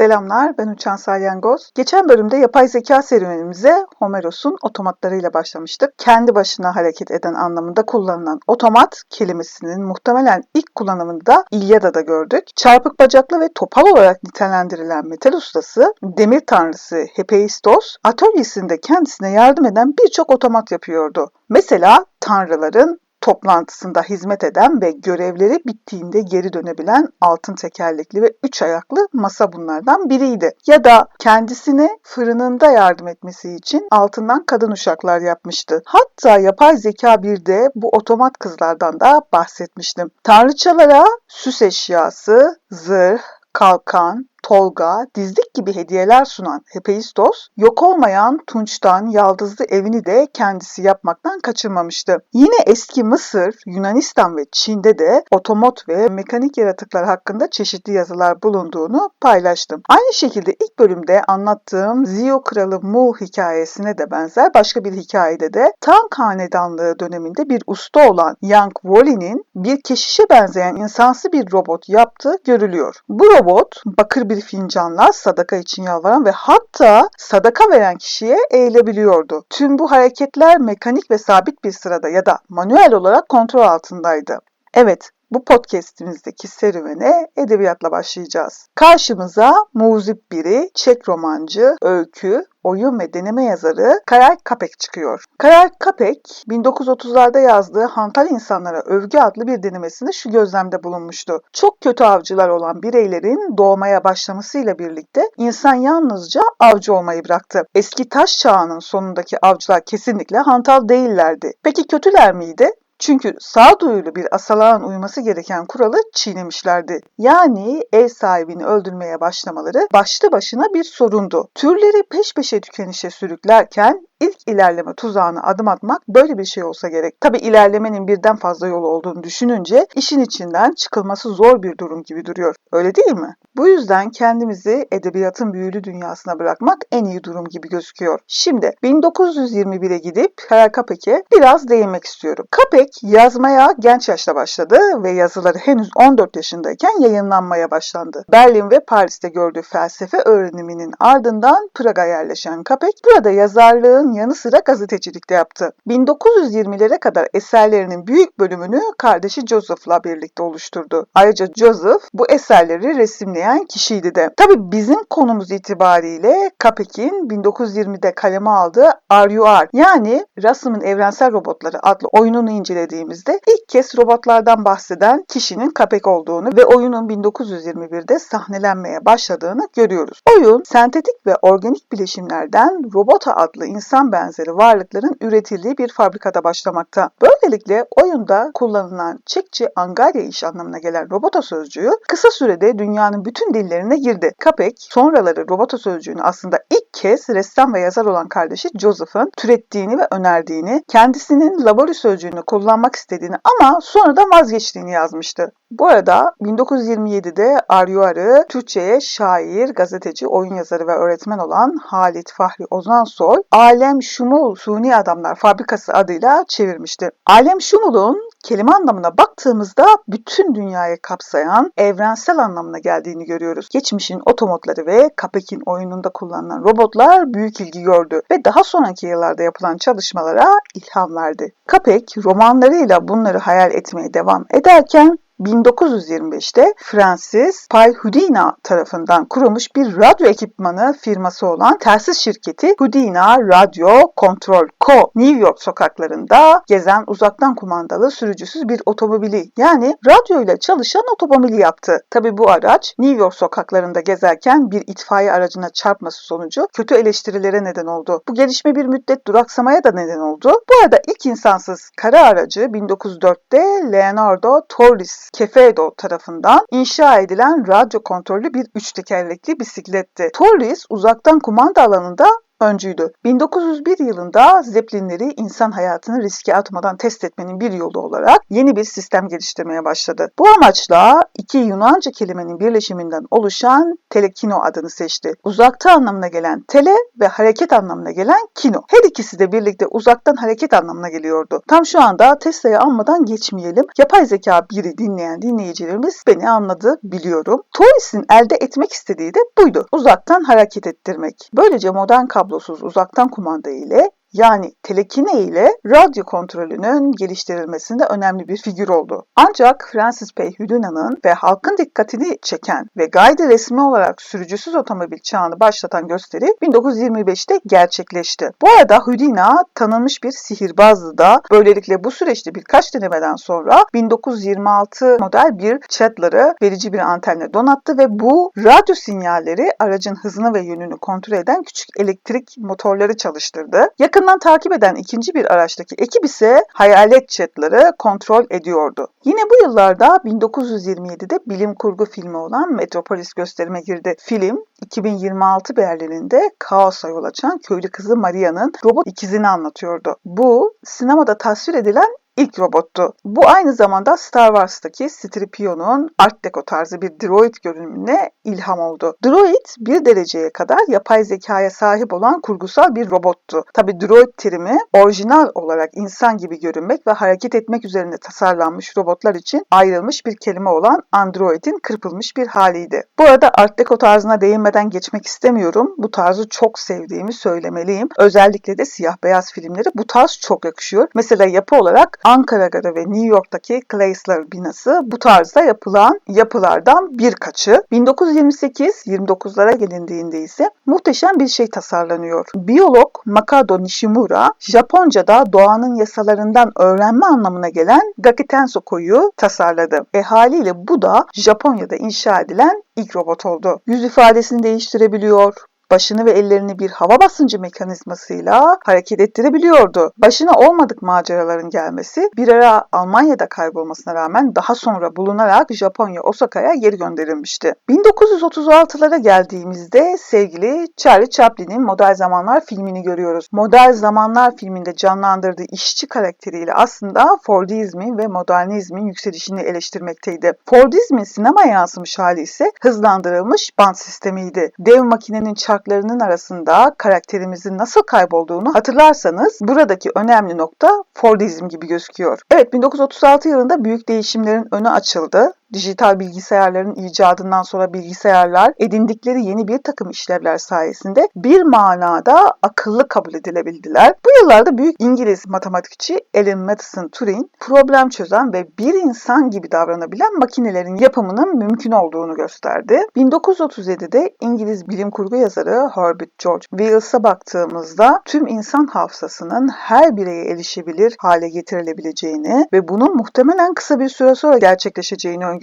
Selamlar, ben Uçan Salyangoz. Geçen bölümde yapay zeka serüvenimize Homeros'un otomatlarıyla başlamıştık. Kendi başına hareket eden anlamında kullanılan otomat kelimesinin muhtemelen ilk kullanımını da İlyada'da gördük. Çarpık bacaklı ve topal olarak nitelendirilen metal ustası, demir tanrısı Hephaistos, atölyesinde kendisine yardım eden birçok otomat yapıyordu. Mesela tanrıların toplantısında hizmet eden ve görevleri bittiğinde geri dönebilen altın tekerlekli ve üç ayaklı masa bunlardan biriydi. Ya da kendisine fırınında yardım etmesi için altından kadın uşaklar yapmıştı. Hatta yapay zeka bir de bu otomat kızlardan da bahsetmiştim. Tanrıçalara süs eşyası, zırh, kalkan, Tolga, dizlik gibi hediyeler sunan Hephaistos, yok olmayan Tunç'tan yaldızlı evini de kendisi yapmaktan kaçırmamıştı. Yine eski Mısır, Yunanistan ve Çin'de de otomot ve mekanik yaratıklar hakkında çeşitli yazılar bulunduğunu paylaştım. Aynı şekilde ilk bölümde anlattığım Zio Kralı Mu hikayesine de benzer başka bir hikayede de Tang Hanedanlığı döneminde bir usta olan Yang Woli'nin bir keşişe benzeyen insansı bir robot yaptığı görülüyor. Bu robot bakır bir fincanla sadaka için yalvaran ve hatta sadaka veren kişiye eğilebiliyordu. Tüm bu hareketler mekanik ve sabit bir sırada ya da manuel olarak kontrol altındaydı. Evet, bu podcast'imizdeki serüvene edebiyatla başlayacağız. Karşımıza muzip biri, Çek romancı, öykü, oyun ve deneme yazarı Karel Kapek çıkıyor. Karel Kapek 1930'larda yazdığı Hantal İnsanlara Övgü adlı bir denemesinde şu gözlemde bulunmuştu. Çok kötü avcılar olan bireylerin doğmaya başlamasıyla birlikte insan yalnızca avcı olmayı bıraktı. Eski taş çağının sonundaki avcılar kesinlikle hantal değillerdi. Peki kötüler miydi? Çünkü sağduyulu bir asalağın uyması gereken kuralı çiğnemişlerdi. Yani ev sahibini öldürmeye başlamaları başlı başına bir sorundu. Türleri peş peşe tükenişe sürüklerken ilk ilerleme tuzağına adım atmak böyle bir şey olsa gerek. Tabi ilerlemenin birden fazla yolu olduğunu düşününce işin içinden çıkılması zor bir durum gibi duruyor. Öyle değil mi? Bu yüzden kendimizi edebiyatın büyülü dünyasına bırakmak en iyi durum gibi gözüküyor. Şimdi 1921'e gidip Karel Kapek'e biraz değinmek istiyorum. Kapek yazmaya genç yaşta başladı ve yazıları henüz 14 yaşındayken yayınlanmaya başlandı. Berlin ve Paris'te gördüğü felsefe öğreniminin ardından Praga yerleşen Kapek burada yazarlığın yanı sıra gazetecilikte yaptı. 1920'lere kadar eserlerinin büyük bölümünü kardeşi Joseph'la birlikte oluşturdu. Ayrıca Joseph bu eserleri resimleyen kişiydi de. Tabi bizim konumuz itibariyle Kapek'in 1920'de kaleme aldığı RUR yani Rasm'ın Evrensel Robotları adlı oyununu incelediğimizde ilk kez robotlardan bahseden kişinin Kapek olduğunu ve oyunun 1921'de sahnelenmeye başladığını görüyoruz. Oyun sentetik ve organik bileşimlerden Robota adlı insan benzeri varlıkların üretildiği bir fabrikada başlamakta. Böylelikle oyunda kullanılan Çekçi Angarya iş anlamına gelen robota sözcüğü kısa sürede dünyanın bütün dillerine girdi. Kapek sonraları robota sözcüğünü aslında ilk kez ressam ve yazar olan kardeşi Joseph'ın türettiğini ve önerdiğini, kendisinin labori sözcüğünü kullanmak istediğini ama sonradan vazgeçtiğini yazmıştı. Bu arada 1927'de Aryu Arı Türkçe'ye şair, gazeteci, oyun yazarı ve öğretmen olan Halit Fahri Ozansoy Alem Şumul Suni Adamlar Fabrikası adıyla çevirmişti. Alem Şumul'un kelime anlamına baktığımızda bütün dünyayı kapsayan evrensel anlamına geldiğini görüyoruz. Geçmişin otomotları ve Capek'in oyununda kullanılan robotlar büyük ilgi gördü ve daha sonraki yıllarda yapılan çalışmalara ilham verdi. Capek romanlarıyla bunları hayal etmeye devam ederken 1925'te Francis Houdina tarafından kurulmuş bir radyo ekipmanı firması olan telsiz şirketi Houdina Radio Control Co. New York sokaklarında gezen uzaktan kumandalı sürücüsüz bir otomobili yani radyo ile çalışan otomobili yaptı. Tabi bu araç New York sokaklarında gezerken bir itfaiye aracına çarpması sonucu kötü eleştirilere neden oldu. Bu gelişme bir müddet duraksamaya da neden oldu. Bu arada ilk insansız kara aracı 1904'te Leonardo Torres Kefedo tarafından inşa edilen radyo kontrollü bir üç tekerlekli bisikletti. Torres uzaktan kumanda alanında öncüydü. 1901 yılında Zeppelinleri insan hayatını riske atmadan test etmenin bir yolu olarak yeni bir sistem geliştirmeye başladı. Bu amaçla iki Yunanca kelimenin birleşiminden oluşan telekino adını seçti. Uzakta anlamına gelen tele ve hareket anlamına gelen kino. Her ikisi de birlikte uzaktan hareket anlamına geliyordu. Tam şu anda Tesla'yı anmadan geçmeyelim. Yapay zeka biri dinleyen dinleyicilerimiz beni anladı biliyorum. Torres'in elde etmek istediği de buydu. Uzaktan hareket ettirmek. Böylece modern kablosuz uzaktan kumanda ile yani telekine ile radyo kontrolünün geliştirilmesinde önemli bir figür oldu. Ancak Francis P. Houdina'nın ve halkın dikkatini çeken ve gayri resmi olarak sürücüsüz otomobil çağını başlatan gösteri 1925'te gerçekleşti. Bu arada Houdina tanınmış bir sihirbazdı da böylelikle bu süreçte birkaç denemeden sonra 1926 model bir Chatler'ı verici bir antenle donattı ve bu radyo sinyalleri aracın hızını ve yönünü kontrol eden küçük elektrik motorları çalıştırdı. Yakın Yakından takip eden ikinci bir araçtaki ekip ise hayalet chatları kontrol ediyordu. Yine bu yıllarda 1927'de bilim kurgu filmi olan Metropolis gösterime girdi. Film 2026 Berlin'inde kaosa yol açan köylü kızı Maria'nın robot ikizini anlatıyordu. Bu sinemada tasvir edilen ilk robottu. Bu aynı zamanda Star Wars'taki Stripio'nun Art Deco tarzı bir droid görünümüne ilham oldu. Droid bir dereceye kadar yapay zekaya sahip olan kurgusal bir robottu. Tabi droid terimi orijinal olarak insan gibi görünmek ve hareket etmek üzerine tasarlanmış robotlar için ayrılmış bir kelime olan androidin kırpılmış bir haliydi. Bu arada Art Deco tarzına değinmeden geçmek istemiyorum. Bu tarzı çok sevdiğimi söylemeliyim. Özellikle de siyah beyaz filmleri bu tarz çok yakışıyor. Mesela yapı olarak Ankara'da ve New York'taki Chrysler binası bu tarzda yapılan yapılardan birkaçı. 1928-29'lara gelindiğinde ise muhteşem bir şey tasarlanıyor. Biyolog Makado Nishimura, Japonca'da doğanın yasalarından öğrenme anlamına gelen Gakitensoko'yu tasarladı. E haliyle bu da Japonya'da inşa edilen ilk robot oldu. Yüz ifadesini değiştirebiliyor, başını ve ellerini bir hava basıncı mekanizmasıyla hareket ettirebiliyordu. Başına olmadık maceraların gelmesi bir ara Almanya'da kaybolmasına rağmen daha sonra bulunarak Japonya Osaka'ya geri gönderilmişti. 1936'lara geldiğimizde sevgili Charlie Chaplin'in Model Zamanlar filmini görüyoruz. Model Zamanlar filminde canlandırdığı işçi karakteriyle aslında Fordizmin ve modernizmin yükselişini eleştirmekteydi. Fordizmin sinema yansımış hali ise hızlandırılmış band sistemiydi. Dev makinenin çark şarklarının arasında karakterimizin nasıl kaybolduğunu hatırlarsanız buradaki önemli nokta Fordizm gibi gözüküyor. Evet 1936 yılında büyük değişimlerin önü açıldı dijital bilgisayarların icadından sonra bilgisayarlar edindikleri yeni bir takım işlevler sayesinde bir manada akıllı kabul edilebildiler. Bu yıllarda büyük İngiliz matematikçi Alan Matheson Turing problem çözen ve bir insan gibi davranabilen makinelerin yapımının mümkün olduğunu gösterdi. 1937'de İngiliz bilim kurgu yazarı Herbert George Wells'a baktığımızda tüm insan hafızasının her bireye erişebilir hale getirilebileceğini ve bunun muhtemelen kısa bir süre sonra gerçekleşeceğini öngörüyordu.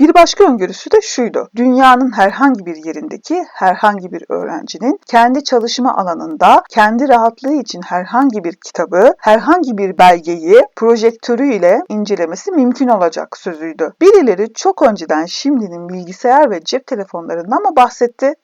Bir başka öngörüsü de şuydu. Dünyanın herhangi bir yerindeki herhangi bir öğrencinin kendi çalışma alanında kendi rahatlığı için herhangi bir kitabı, herhangi bir belgeyi projektörüyle incelemesi mümkün olacak sözüydü. Birileri çok önceden şimdinin bilgisayar ve cep telefonlarından mı bahsetti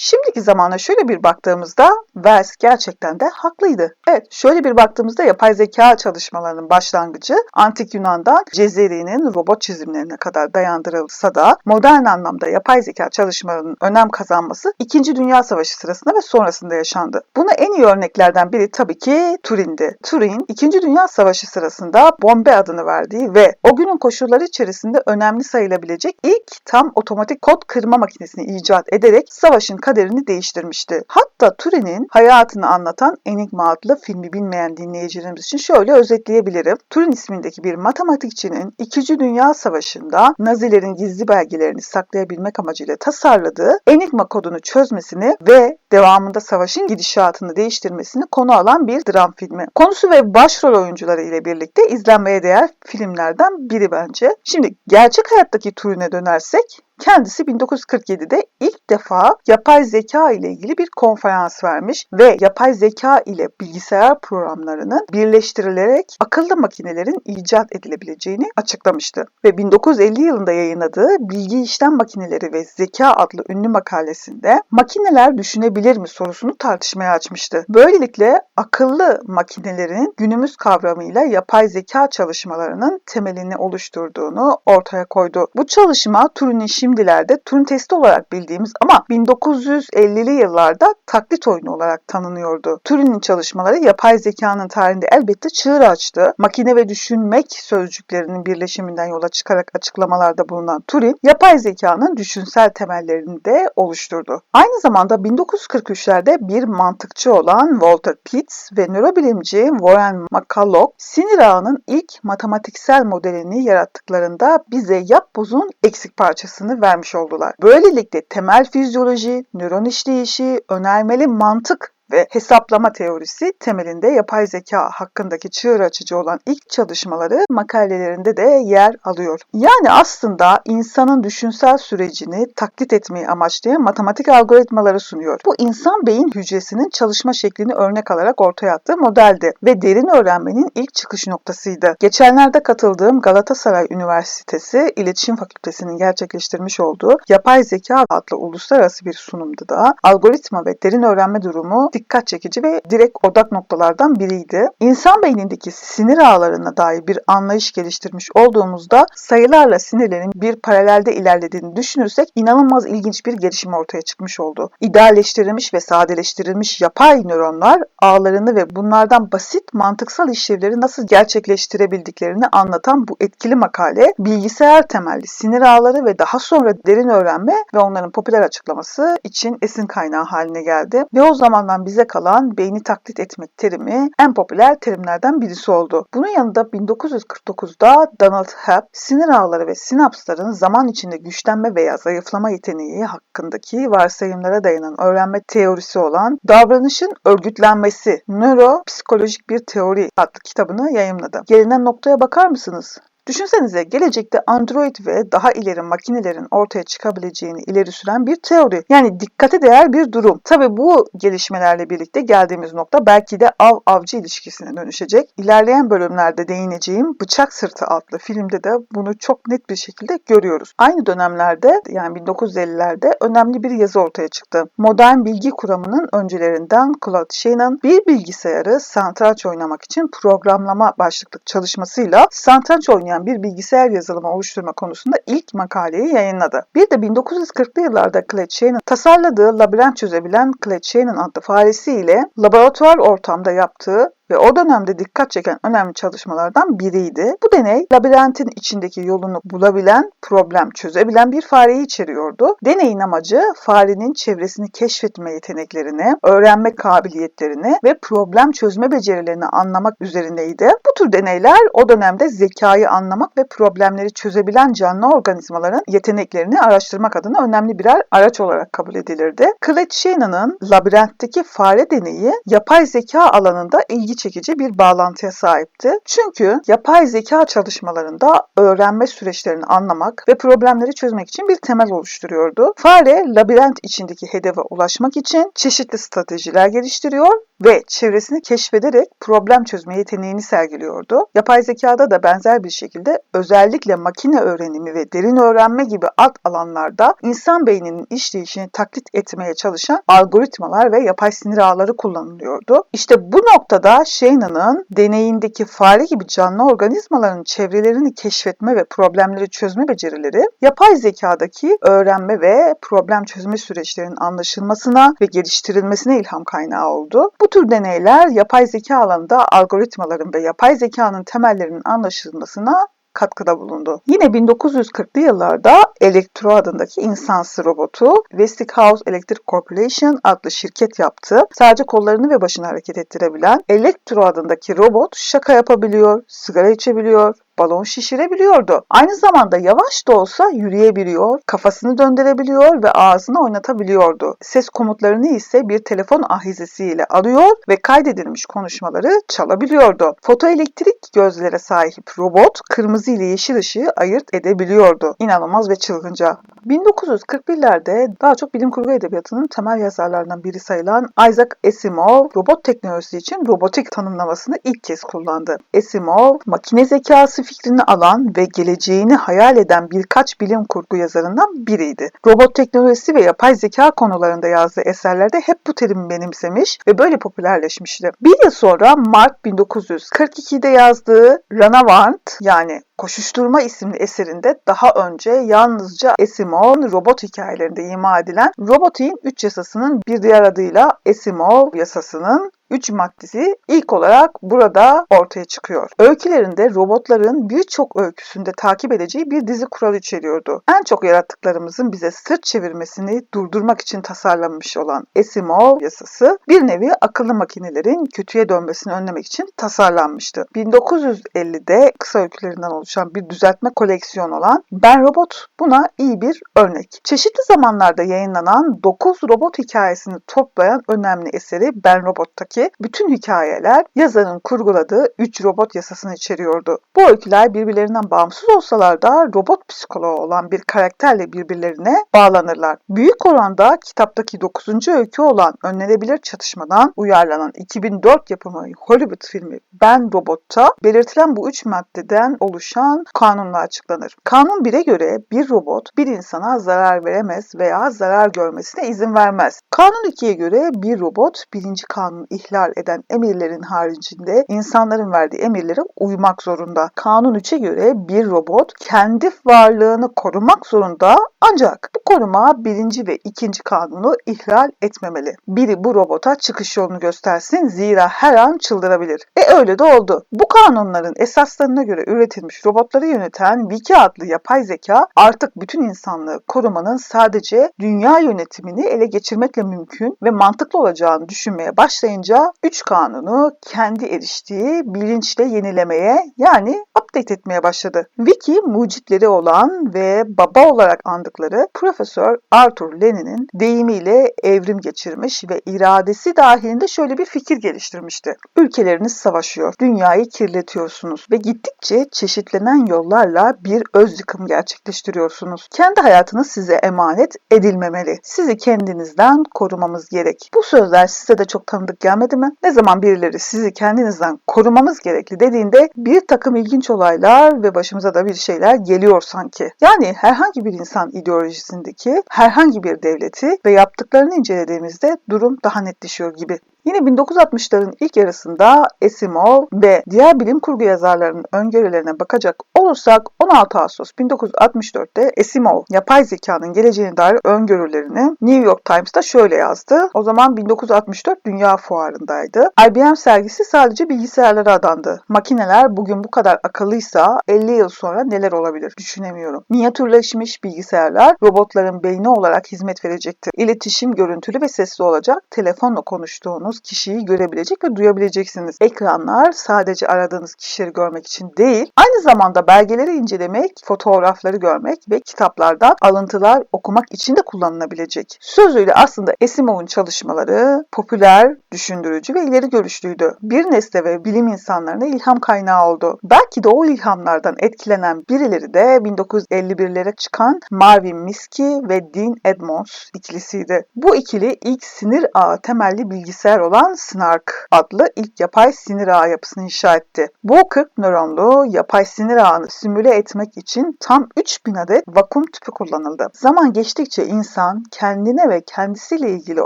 Şimdiki zamana şöyle bir baktığımızda Wells gerçekten de haklıydı. Evet şöyle bir baktığımızda yapay zeka çalışmalarının başlangıcı Antik Yunan'dan Cezeri'nin robot çizimlerine kadar dayandırılsa da modern anlamda yapay zeka çalışmalarının önem kazanması 2. Dünya Savaşı sırasında ve sonrasında yaşandı. Buna en iyi örneklerden biri tabii ki Turing'di. Turing 2. Dünya Savaşı sırasında bombe adını verdiği ve o günün koşulları içerisinde önemli sayılabilecek ilk tam otomatik kod kırma makinesini icat ederek savaşın kaderini değiştirmişti. Hatta Turing'in hayatını anlatan Enigma adlı filmi bilmeyen dinleyicilerimiz için şöyle özetleyebilirim. Turing ismindeki bir matematikçinin 2. Dünya Savaşı'nda Nazilerin gizli belgelerini saklayabilmek amacıyla tasarladığı Enigma kodunu çözmesini ve devamında savaşın gidişatını değiştirmesini konu alan bir dram filmi. Konusu ve başrol oyuncuları ile birlikte izlenmeye değer filmlerden biri bence. Şimdi gerçek hayattaki Turing'e dönersek Kendisi 1947'de ilk defa yapay zeka ile ilgili bir konferans vermiş ve yapay zeka ile bilgisayar programlarının birleştirilerek akıllı makinelerin icat edilebileceğini açıklamıştı. Ve 1950 yılında yayınladığı Bilgi İşlem Makineleri ve Zeka adlı ünlü makalesinde makineler düşünebilir mi sorusunu tartışmaya açmıştı. Böylelikle akıllı makinelerin günümüz kavramıyla yapay zeka çalışmalarının temelini oluşturduğunu ortaya koydu. Bu çalışma Turing'in şimdilerde Turing testi olarak bildiğimiz ama 1950'li yıllarda taklit oyunu olarak tanınıyordu. Turing'in çalışmaları yapay zekanın tarihinde elbette çığır açtı. Makine ve düşünmek sözcüklerinin birleşiminden yola çıkarak açıklamalarda bulunan Turing, yapay zekanın düşünsel temellerini de oluşturdu. Aynı zamanda 1943'lerde bir mantıkçı olan Walter Pitts ve nörobilimci Warren McCulloch sinir ağının ilk matematiksel modelini yarattıklarında bize yapbozun eksik parçasını vermiş oldular. Böylelikle temel fizyoloji, nöron işleyişi, önermeli mantık ve hesaplama teorisi temelinde yapay zeka hakkındaki çığır açıcı olan ilk çalışmaları makalelerinde de yer alıyor. Yani aslında insanın düşünsel sürecini taklit etmeyi amaçlayan matematik algoritmaları sunuyor. Bu insan beyin hücresinin çalışma şeklini örnek alarak ortaya attığı modeldi ve derin öğrenmenin ilk çıkış noktasıydı. Geçenlerde katıldığım Galatasaray Üniversitesi İletişim Fakültesi'nin gerçekleştirmiş olduğu Yapay Zeka adlı uluslararası bir sunumda da algoritma ve derin öğrenme durumu dikkat çekici ve direkt odak noktalardan biriydi. İnsan beynindeki sinir ağlarına dair bir anlayış geliştirmiş olduğumuzda sayılarla sinirlerin bir paralelde ilerlediğini düşünürsek inanılmaz ilginç bir gelişme ortaya çıkmış oldu. İdealleştirilmiş ve sadeleştirilmiş yapay nöronlar ağlarını ve bunlardan basit mantıksal işlevleri nasıl gerçekleştirebildiklerini anlatan bu etkili makale bilgisayar temelli sinir ağları ve daha sonra derin öğrenme ve onların popüler açıklaması için esin kaynağı haline geldi. Ve o zamandan bize kalan beyni taklit etmek terimi en popüler terimlerden birisi oldu. Bunun yanında 1949'da Donald Hebb sinir ağları ve sinapsların zaman içinde güçlenme veya zayıflama yeteneği hakkındaki varsayımlara dayanan öğrenme teorisi olan davranışın örgütlenmesi, nöropsikolojik bir teori adlı kitabını yayımladı. Gelinen noktaya bakar mısınız? Düşünsenize gelecekte Android ve daha ileri makinelerin ortaya çıkabileceğini ileri süren bir teori. Yani dikkate değer bir durum. Tabi bu gelişmelerle birlikte geldiğimiz nokta belki de av-avcı ilişkisine dönüşecek. İlerleyen bölümlerde değineceğim Bıçak Sırtı adlı filmde de bunu çok net bir şekilde görüyoruz. Aynı dönemlerde yani 1950'lerde önemli bir yazı ortaya çıktı. Modern bilgi kuramının öncülerinden Claude Shannon bir bilgisayarı satranç oynamak için programlama başlıklı çalışmasıyla satranç oynayan bir bilgisayar yazılımı oluşturma konusunda ilk makaleyi yayınladı. Bir de 1940'lı yıllarda Shannon tasarladığı labirent çözebilen Shannon adlı faresiyle laboratuvar ortamda yaptığı ve o dönemde dikkat çeken önemli çalışmalardan biriydi. Bu deney labirentin içindeki yolunu bulabilen, problem çözebilen bir fareyi içeriyordu. Deneyin amacı farenin çevresini keşfetme yeteneklerini, öğrenme kabiliyetlerini ve problem çözme becerilerini anlamak üzerineydi. Bu tür deneyler o dönemde zekayı anlamak ve problemleri çözebilen canlı organizmaların yeteneklerini araştırmak adına önemli birer araç olarak kabul edilirdi. Claude Shannon'ın labirentteki fare deneyi yapay zeka alanında ilgi çekici bir bağlantıya sahipti. Çünkü yapay zeka çalışmalarında öğrenme süreçlerini anlamak ve problemleri çözmek için bir temel oluşturuyordu. Fare labirent içindeki hedefe ulaşmak için çeşitli stratejiler geliştiriyor ve çevresini keşfederek problem çözme yeteneğini sergiliyordu. Yapay zekada da benzer bir şekilde özellikle makine öğrenimi ve derin öğrenme gibi alt alanlarda insan beyninin işleyişini taklit etmeye çalışan algoritmalar ve yapay sinir ağları kullanılıyordu. İşte bu noktada Shannon'ın deneyindeki fare gibi canlı organizmaların çevrelerini keşfetme ve problemleri çözme becerileri yapay zekadaki öğrenme ve problem çözme süreçlerinin anlaşılmasına ve geliştirilmesine ilham kaynağı oldu. Bu tür deneyler yapay zeka alanında algoritmaların ve yapay zekanın temellerinin anlaşılmasına katkıda bulundu. Yine 1940'lı yıllarda Electro adındaki insansı robotu Westinghouse Electric Corporation adlı şirket yaptı. Sadece kollarını ve başını hareket ettirebilen Electro adındaki robot şaka yapabiliyor, sigara içebiliyor, balon şişirebiliyordu. Aynı zamanda yavaş da olsa yürüyebiliyor, kafasını döndürebiliyor ve ağzını oynatabiliyordu. Ses komutlarını ise bir telefon ahizesiyle alıyor ve kaydedilmiş konuşmaları çalabiliyordu. Fotoelektrik gözlere sahip robot kırmızı ile yeşil ışığı ayırt edebiliyordu. İnanılmaz ve çılgınca. 1941'lerde daha çok bilim kurgu edebiyatının temel yazarlarından biri sayılan Isaac Asimov, robot teknolojisi için robotik tanımlamasını ilk kez kullandı. Asimov, makine zekası fikrini alan ve geleceğini hayal eden birkaç bilim kurgu yazarından biriydi. Robot teknolojisi ve yapay zeka konularında yazdığı eserlerde hep bu terimi benimsemiş ve böyle popülerleşmişti. Bir yıl sonra Mart 1942'de yazdığı Ranavant yani Koşuşturma isimli eserinde daha önce yalnızca Asimov robot hikayelerinde ima edilen robotin 3 yasasının bir diğer adıyla Asimov yasasının 3 maddesi ilk olarak burada ortaya çıkıyor. Öykülerinde robotların birçok öyküsünde takip edeceği bir dizi kural içeriyordu. En çok yarattıklarımızın bize sırt çevirmesini durdurmak için tasarlanmış olan Asimov yasası bir nevi akıllı makinelerin kötüye dönmesini önlemek için tasarlanmıştı. 1950'de kısa öykülerinden oluşan bir düzeltme koleksiyonu olan Ben Robot buna iyi bir örnek. Çeşitli zamanlarda yayınlanan 9 robot hikayesini toplayan önemli eseri Ben Robot'taki ki bütün hikayeler yazarın kurguladığı 3 robot yasasını içeriyordu. Bu öyküler birbirlerinden bağımsız olsalar da robot psikoloğu olan bir karakterle birbirlerine bağlanırlar. Büyük oranda kitaptaki 9. öykü olan önlenebilir çatışmadan uyarlanan 2004 yapımı Hollywood filmi Ben Robot'ta belirtilen bu üç maddeden oluşan kanunla açıklanır. Kanun 1'e göre bir robot bir insana zarar veremez veya zarar görmesine izin vermez. Kanun 2'ye göre bir robot birinci kanun ihlal ihlal eden emirlerin haricinde insanların verdiği emirlere uymak zorunda. Kanun 3'e göre bir robot kendi varlığını korumak zorunda ancak bu koruma birinci ve ikinci kanunu ihlal etmemeli. Biri bu robota çıkış yolunu göstersin zira her an çıldırabilir. E öyle de oldu. Bu kanunların esaslarına göre üretilmiş robotları yöneten Wiki adlı yapay zeka artık bütün insanlığı korumanın sadece dünya yönetimini ele geçirmekle mümkün ve mantıklı olacağını düşünmeye başlayınca 3 kanunu kendi eriştiği bilinçle yenilemeye yani update etmeye başladı. Wiki mucitleri olan ve baba olarak andıkları Profesör Arthur Lenin'in deyimiyle evrim geçirmiş ve iradesi dahilinde şöyle bir fikir geliştirmişti. Ülkeleriniz savaşıyor, dünyayı kirletiyorsunuz ve gittikçe çeşitlenen yollarla bir öz yıkım gerçekleştiriyorsunuz. Kendi hayatınız size emanet edilmemeli. Sizi kendinizden korumamız gerek. Bu sözler size de çok tanıdık gelmedi mi? Ne zaman birileri sizi kendinizden korumamız gerekli dediğinde bir takım ilginç olaylar ve başımıza da bir şeyler geliyor sanki. Yani herhangi bir insan ideolojisindeki herhangi bir devleti ve yaptıklarını incelediğimizde durum daha netleşiyor gibi. Yine 1960'ların ilk yarısında Asimov ve diğer bilim kurgu yazarlarının öngörülerine bakacak olursak 16 Ağustos 1964'te Asimov yapay zekanın geleceğine dair öngörülerini New York Times'ta şöyle yazdı. O zaman 1964 Dünya Fuarı'ndaydı. IBM sergisi sadece bilgisayarlara adandı. Makineler bugün bu kadar akıllıysa 50 yıl sonra neler olabilir düşünemiyorum. Minyatürleşmiş bilgisayarlar robotların beyni olarak hizmet verecektir. İletişim görüntülü ve sesli olacak. Telefonla konuştuğunuz aradığınız kişiyi görebilecek ve duyabileceksiniz. Ekranlar sadece aradığınız kişileri görmek için değil, aynı zamanda belgeleri incelemek, fotoğrafları görmek ve kitaplardan alıntılar okumak için de kullanılabilecek. Sözüyle aslında Asimov'un çalışmaları popüler, düşündürücü ve ileri görüşlüydü. Bir nesle ve bilim insanlarına ilham kaynağı oldu. Belki de o ilhamlardan etkilenen birileri de 1951'lere çıkan Marvin Minsky ve Dean Edmonds ikilisiydi. Bu ikili ilk sinir ağı temelli bilgisayar olan SNARK adlı ilk yapay sinir ağı yapısını inşa etti. Bu 40 nöronlu yapay sinir ağını simüle etmek için tam 3000 adet vakum tüpü kullanıldı. Zaman geçtikçe insan kendine ve kendisiyle ilgili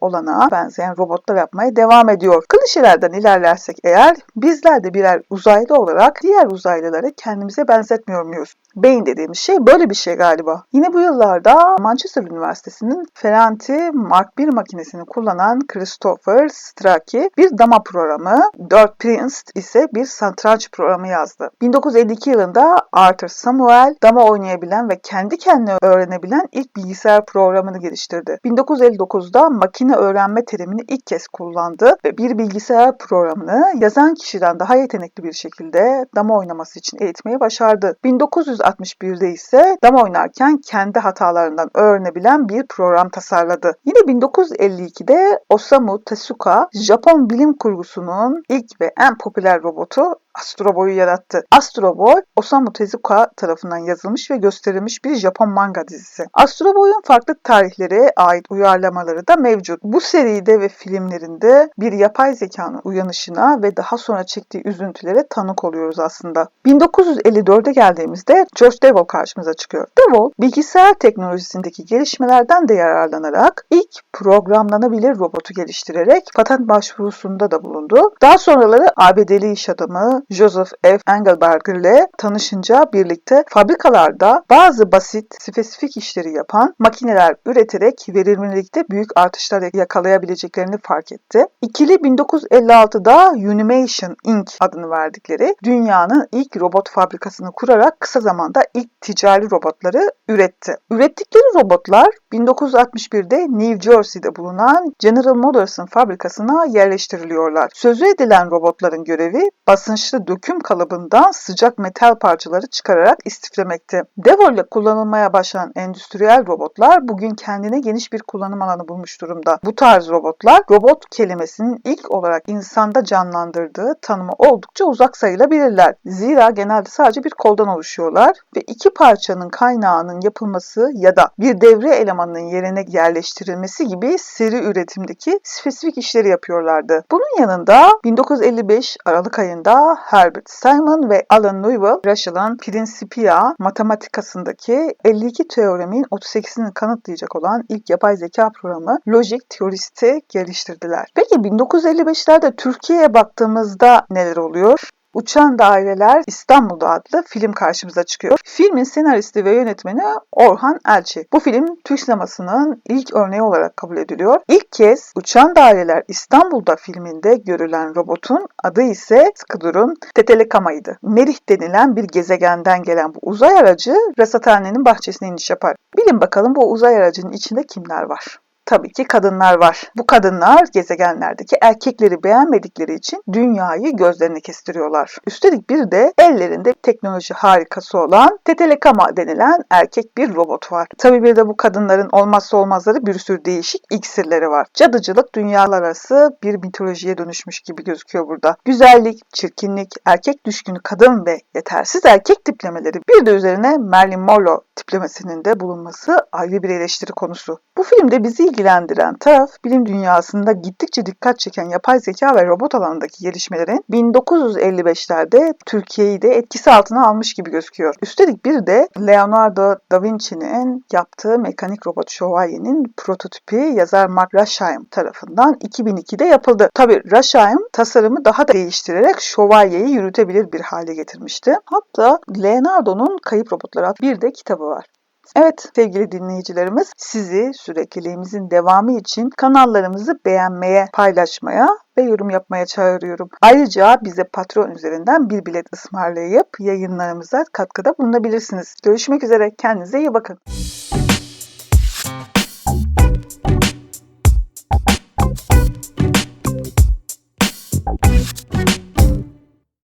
olana benzeyen robotlar yapmaya devam ediyor. Klişelerden ilerlersek eğer bizler de birer uzaylı olarak diğer uzaylıları kendimize benzetmiyor muyuz? Beyin dediğimiz şey böyle bir şey galiba. Yine bu yıllarda Manchester Üniversitesi'nin Ferranti Mark 1 makinesini kullanan Christopher Strachey bir dama programı, 4 Prince ise bir satranç programı yazdı. 1952 yılında Arthur Samuel dama oynayabilen ve kendi kendine öğrenebilen ilk bilgisayar programını geliştirdi. 1959'da makine öğrenme terimini ilk kez kullandı ve bir bilgisayar programını yazan kişiden daha yetenekli bir şekilde dama oynaması için eğitmeyi başardı. 1900 1961'de ise dama oynarken kendi hatalarından öğrenebilen bir program tasarladı. Yine 1952'de Osamu Tezuka, Japon bilim kurgusunun ilk ve en popüler robotu Astro Boy'u yarattı. Astro Boy, Osamu Tezuka tarafından yazılmış ve gösterilmiş bir Japon manga dizisi. Astro Boy'un farklı tarihlere ait uyarlamaları da mevcut. Bu seride ve filmlerinde bir yapay zekanın uyanışına ve daha sonra çektiği üzüntülere tanık oluyoruz aslında. 1954'e geldiğimizde George Devol karşımıza çıkıyor. Devol, bilgisayar teknolojisindeki gelişmelerden de yararlanarak ilk programlanabilir robotu geliştirerek patent başvurusunda da bulundu. Daha sonraları ABD'li iş adamı Joseph F. Engelberger ile tanışınca birlikte fabrikalarda bazı basit, spesifik işleri yapan makineler üreterek verimlilikte büyük artışlar yakalayabileceklerini fark etti. İkili 1956'da Unimation Inc. adını verdikleri dünyanın ilk robot fabrikasını kurarak kısa zamanda ilk ticari robotları üretti. Ürettikleri robotlar 1961'de New Jersey'de bulunan General Motors'ın fabrikasına yerleştiriliyorlar. Sözü edilen robotların görevi basınçlı döküm kalıbından sıcak metal parçaları çıkararak istiflemekti. Devol ile kullanılmaya başlanan endüstriyel robotlar bugün kendine geniş bir kullanım alanı bulmuş durumda. Bu tarz robotlar robot kelimesinin ilk olarak insanda canlandırdığı tanıma oldukça uzak sayılabilirler. Zira genelde sadece bir koldan oluşuyorlar ve iki parçanın kaynağının yapılması ya da bir devre elemanının yerine yerleştirilmesi gibi seri üretimdeki spesifik işleri yapıyorlardı. Bunun yanında 1955 Aralık ayında Herbert Simon ve Alan Newell, Russell'ın Principia matematikasındaki 52 teoremin 38'ini kanıtlayacak olan ilk yapay zeka programı Logic Theorist'i geliştirdiler. Peki 1955'lerde Türkiye'ye baktığımızda neler oluyor? Uçan Daireler İstanbul'da adlı film karşımıza çıkıyor. Filmin senaristi ve yönetmeni Orhan Elçi. Bu film Türk sinemasının ilk örneği olarak kabul ediliyor. İlk kez Uçan Daireler İstanbul'da filminde görülen robotun adı ise sıkı durun Tetelekama'ydı. Merih denilen bir gezegenden gelen bu uzay aracı rasathanenin bahçesine iniş yapar. Bilin bakalım bu uzay aracının içinde kimler var? Tabii ki kadınlar var. Bu kadınlar gezegenlerdeki erkekleri beğenmedikleri için dünyayı gözlerine kestiriyorlar. Üstelik bir de ellerinde teknoloji harikası olan Tetelekama denilen erkek bir robot var. Tabii bir de bu kadınların olmazsa olmazları bir sürü değişik iksirleri var. Cadıcılık dünyalar arası bir mitolojiye dönüşmüş gibi gözüküyor burada. Güzellik, çirkinlik, erkek düşkünü kadın ve yetersiz erkek tiplemeleri bir de üzerine Marilyn Monroe tiplemesinin de bulunması ayrı bir eleştiri konusu. Bu filmde bizi ilgilendiren taraf bilim dünyasında gittikçe dikkat çeken yapay zeka ve robot alanındaki gelişmelerin 1955'lerde Türkiye'yi de etkisi altına almış gibi gözüküyor. Üstelik bir de Leonardo da Vinci'nin yaptığı mekanik robot şövalyenin prototipi yazar Mark Rasheim tarafından 2002'de yapıldı. Tabi Rasheim tasarımı daha da değiştirerek şövalyeyi yürütebilir bir hale getirmişti. Hatta Leonardo'nun Kayıp Robotlar bir de kitabı var. Evet sevgili dinleyicilerimiz sizi sürekliliğimizin devamı için kanallarımızı beğenmeye, paylaşmaya ve yorum yapmaya çağırıyorum. Ayrıca bize Patreon üzerinden bir bilet ısmarlayıp yayınlarımıza katkıda bulunabilirsiniz. Görüşmek üzere. Kendinize iyi bakın.